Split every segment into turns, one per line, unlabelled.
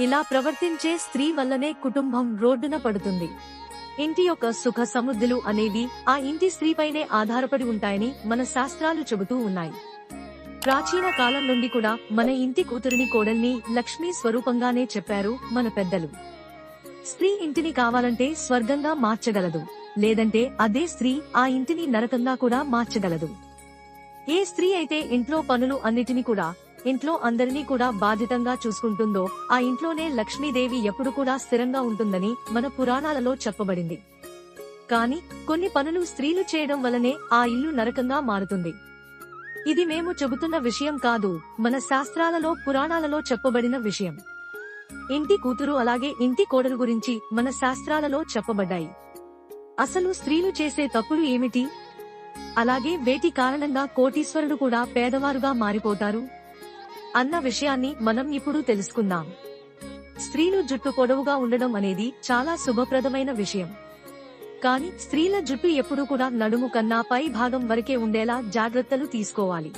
ఇలా ప్రవర్తించే స్త్రీ వల్లనే కుటుంబం రోడ్డున పడుతుంది. ఇంటి యొక్క సుఖ సమృద్ధులు అనేవి ఆ ఇంటి స్త్రీపైనే ఆధారపడి ఉంటాయని మన శాస్త్రాలు చెబుతూ ఉన్నాయి. ప్రాచీన కాలం నుండి కూడా మన ఇంటి కూతురిని కోడల్ని లక్ష్మీ స్వరూపంగానే చెప్పారు మన పెద్దలు. స్త్రీ ఇంటిని కావాలంటే స్వర్గంగా మార్చగలదు. లేదంటే అదే స్త్రీ ఆ ఇంటిని నరకంగా కూడా మార్చగలదు. ఏ స్త్రీ అయితే ఇంట్లో పనులు అన్నిటిని కూడా ఇంట్లో అందరినీ కూడా బాధితంగా చూసుకుంటుందో ఆ ఇంట్లోనే లక్ష్మీదేవి ఎప్పుడు కూడా స్థిరంగా ఉంటుందని మన పురాణాలలో చెప్పబడింది. కాని కొన్ని పనులు స్త్రీలు చేయడం వల్లనే ఆ ఇల్లు నరకంగా మారుతుంది. ఇది మేము చెబుతున్న విషయం కాదు మన శాస్త్రాలలో పురాణాలలో చెప్పబడిన విషయం. ఇంటి కూతురు అలాగే ఇంటి కోడలు గురించి మన శాస్త్రాలలో చెప్పబడ్డాయి. అసలు స్త్రీలు చేసే తప్పులు ఏమిటి? అలాగే వేటి కారణంగా కోటీశ్వరుడు కూడా పేదవారుగా మారిపోతారు? అన్న విషయాన్ని మనం ఇప్పుడు తెలుసుకుందాం. స్త్రీలు జుట్టు పొడవుగా ఉండడం అనేది చాలా శుభప్రదమైన విషయం. కానీ స్త్రీల జుట్టు ఎప్పుడూ కూడా నడుము కన్నా పై భాగం వరకే ఉండేలా జాగ్రత్తలు తీసుకోవాలి.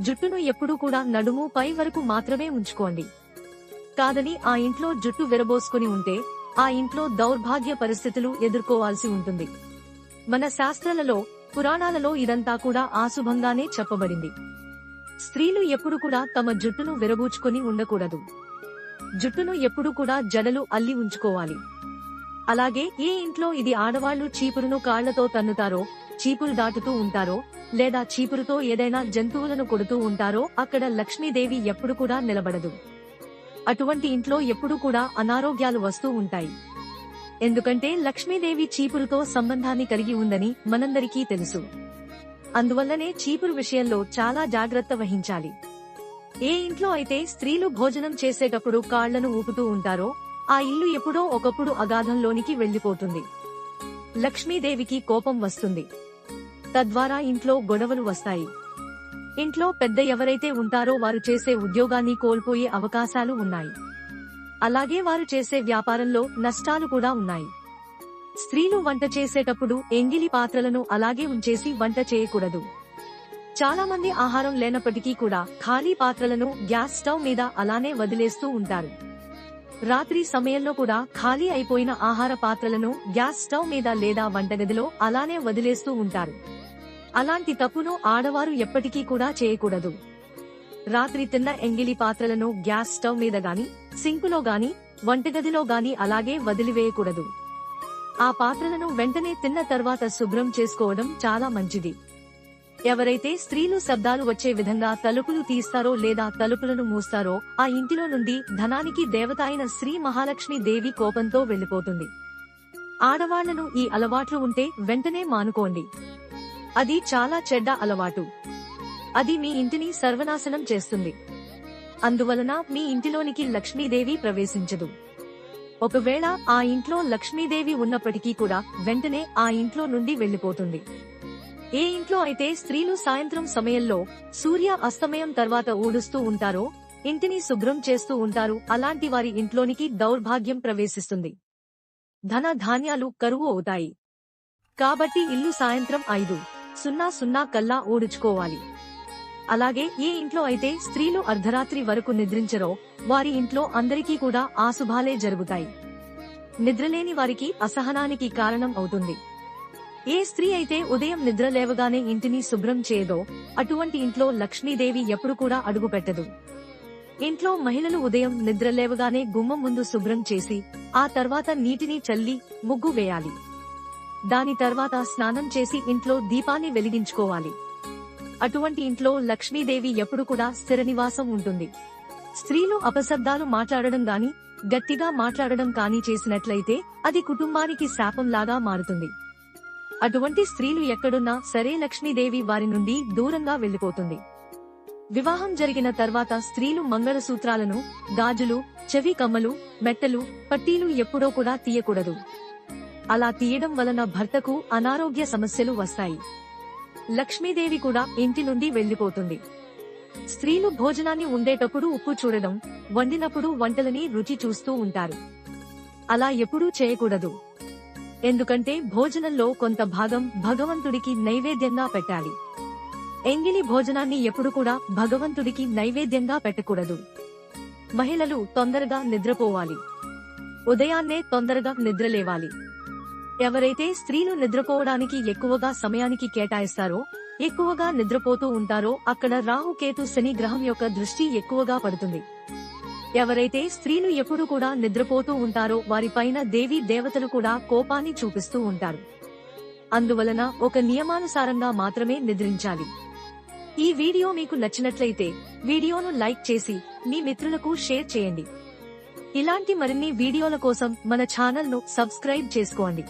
జుట్టును ఎప్పుడూ కూడా నడుము పై వరకు మాత్రమే ఉంచుకోండి. కాదని ఆ ఇంట్లో జుట్టు విరబోసుకుని ఉంటే ఆ ఇంట్లో దౌర్భాగ్య పరిస్థితులు ఎదుర్కోవాల్సి ఉంటుంది. మన శాస్త్రాలలో పురాణాలలో ఇదంతా కూడా ఆశుభంగానే చెప్పబడింది. స్త్రీలు ఎప్పుడు కూడా తమ జుట్టును విరబూచుకొని ఉండకూడదు. జుట్టును ఎప్పుడు కూడా జడలు అల్లి ఉంచుకోవాలి. అలాగే ఏ ఇంట్లో ఇది ఆడవాళ్ళు చీపురును కాళ్ళతో తన్నుతారో చీపురు దాటుతూ ఉంటారో లేదా చీపురుతో ఏదైనా జంతువులను కొడుతూ ఉంటారో అక్కడ లక్ష్మీదేవి ఎప్పుడు కూడా నిలబడదు. అటువంటి ఇంట్లో ఎప్పుడు కూడా అనారోగ్యాలు వస్తూ ఉంటాయి. ఎందుకంటే లక్ష్మీదేవి చీపురుతో సంబంధాన్ని కలిగి ఉందని మనందరికీ తెలుసు. అందువల్లనే చీపురు విషయంలో చాలా జాగ్రత్త వహించాలి. ఏ ఇంట్లో అయితే స్త్రీలు భోజనం చేసేటప్పుడు కాళ్ళను ఊపుతూ ఉంటారో ఆ ఇల్లు ఎప్పుడో ఒకప్పుడు అగాధంలోనికి వెళ్ళిపోతుంది లక్ష్మీదేవికి కోపం వస్తుంది. తద్వారా ఇంట్లో గొడవలు వస్తాయి. ఇంట్లో పెద్ద ఎవరైతే ఉంటారో వారు చేసే ఉద్యోగాన్ని కోల్పోయే అవకాశాలు ఉన్నాయి. అలాగే వారు చేసే వ్యాపారంలో నష్టాలు కూడా ఉన్నాయి. స్త్రీలు వంట చేసేటప్పుడు ఎంగిలి పాత్రలను అలాగే ఉంచేసి వంట చేయకూడదు. చాలా మంది ఆహారం లేనప్పటికీ కూడా ఖాళీ పాత్రలను గ్యాస్ స్టవ్ మీద అలానే వదిలేస్తూ ఉంటారు. రాత్రి సమయంలో కూడా ఖాళీ అయిపోయిన ఆహార పాత్రలను గ్యాస్ స్టవ్ మీద లేదా వంటగదిలో అలానే వదిలేస్తూ ఉంటారు. అలాంటి తప్పును ఆడవారు ఎప్పటికీ కూడా చేయకూడదు. రాత్రి తిన్న ఎంగిలి పాత్రలను గ్యాస్ స్టవ్ మీద గాని సింకులో గాని వంటగదిలో గాని అలాగే వదిలివేయకూడదు. ఆ పాత్రలను వెంటనే తిన్న తర్వాత శుభ్రం చేసుకోవడం చాలా మంచిది. ఎవరైతే స్త్రీలు శబ్దాలు వచ్చే విధంగా తలుపులు తీస్తారో లేదా తలుపులను మూస్తారో ఆ ఇంటిలో నుండి ధనానికి దేవత అయిన శ్రీ మహాలక్ష్మి దేవి కోపంతో వెళ్ళిపోతుంది ఆడవాళ్ళను ఈ అలవాట్లు ఉంటే వెంటనే మానుకోండి. అది చాలా చెడ్డ అలవాటు. అది మీ ఇంటిని సర్వనాశనం చేస్తుంది. అందువలన మీ ఇంటిలోనికి లక్ష్మీదేవి ప్రవేశించదు. ఒకవేళ ఆ ఇంట్లో లక్ష్మీదేవి ఉన్నప్పటికీ కూడా వెంటనే ఆ ఇంట్లో నుండి వెళ్ళిపోతుంది ఏ ఇంట్లో అయితే స్త్రీలు సాయంత్రం సమయంలో సూర్య అస్తమయం తర్వాత ఊడుస్తూ ఉంటారో ఇంటిని శుభ్రం చేస్తూ ఉంటారు అలాంటి వారి ఇంట్లోనికి దౌర్భాగ్యం ప్రవేశిస్తుంది. ధన ధాన్యాలు కరువు అవుతాయి. కాబట్టి ఇల్లు సాయంత్రం ఐదు సున్నా సున్నా కల్లా ఊడుచుకోవాలి. అలాగే ఏ ఇంట్లో అయితే స్త్రీలు అర్ధరాత్రి వరకు నిద్రించరో వారి ఇంట్లో అందరికీ కూడా ఆశుభాలే జరుగుతాయి. నిద్రలేని వారికి అసహనానికి కారణం అవుతుంది. ఏ స్త్రీ అయితే ఉదయం నిద్ర లేవగానే ఇంటిని శుభ్రం చేయదో అటువంటి ఇంట్లో లక్ష్మీదేవి ఎప్పుడు కూడా అడుగు పెట్టదు ఇంట్లో మహిళలు ఉదయం నిద్ర లేవగానే గుమ్మం ముందు శుభ్రం చేసి ఆ తర్వాత నీటిని చల్లి ముగ్గు వేయాలి. దాని తర్వాత స్నానం చేసి ఇంట్లో దీపాన్ని వెలిగించుకోవాలి. అటువంటి ఇంట్లో లక్ష్మీదేవి ఎప్పుడు కూడా స్థిర నివాసం ఉంటుంది. స్త్రీలు అపశబ్దాలు మాట్లాడడం గాని గట్టిగా మాట్లాడడం కానీ చేసినట్లయితే అది కుటుంబానికి శాపంలాగా మారుతుంది. అటువంటి స్త్రీలు ఎక్కడున్నా సరే లక్ష్మీదేవి వారి నుండి దూరంగా వెళ్ళిపోతుంది వివాహం జరిగిన తర్వాత స్త్రీలు మంగళసూత్రాలను గాజులు చెవి కమ్మలు మెట్టలు పట్టీలు ఎప్పుడో కూడా తీయకూడదు. అలా తీయడం వలన భర్తకు అనారోగ్య సమస్యలు వస్తాయి. లక్ష్మీదేవి కూడా ఇంటి నుండి వెళ్ళిపోతుంది స్త్రీలు భోజనాన్ని ఉండేటప్పుడు ఉప్పు చూడడం వండినప్పుడు వంటలని రుచి చూస్తూ ఉంటారు. అలా ఎప్పుడూ చేయకూడదు. ఎందుకంటే భోజనంలో కొంత భాగం భగవంతుడికి నైవేద్యంగా పెట్టాలి. ఎంగిలి భోజనాన్ని ఎప్పుడు కూడా భగవంతుడికి నైవేద్యంగా పెట్టకూడదు. మహిళలు తొందరగా నిద్రపోవాలి. ఉదయాన్నే తొందరగా నిద్రలేవాలి. ఎవరైతే స్త్రీలు నిద్రపోవడానికి ఎక్కువగా సమయానికి కేటాయిస్తారో ఎక్కువగా నిద్రపోతూ ఉంటారో అక్కడ రాహుకేతు శని గ్రహం యొక్క దృష్టి ఎక్కువగా పడుతుంది. ఎవరైతే స్త్రీలు ఎప్పుడు కూడా నిద్రపోతూ ఉంటారో వారిపైన దేవీ దేవతలు కూడా కోపాన్ని చూపిస్తూ ఉంటారు. అందువలన ఒక నియమానుసారంగా మాత్రమే నిద్రించాలి. ఈ వీడియో మీకు నచ్చినట్లయితే వీడియోను లైక్ చేసి మీ మిత్రులకు షేర్ చేయండి. ఇలాంటి మరిన్ని వీడియోల కోసం మన ఛానల్ను సబ్స్క్రైబ్ చేసుకోండి.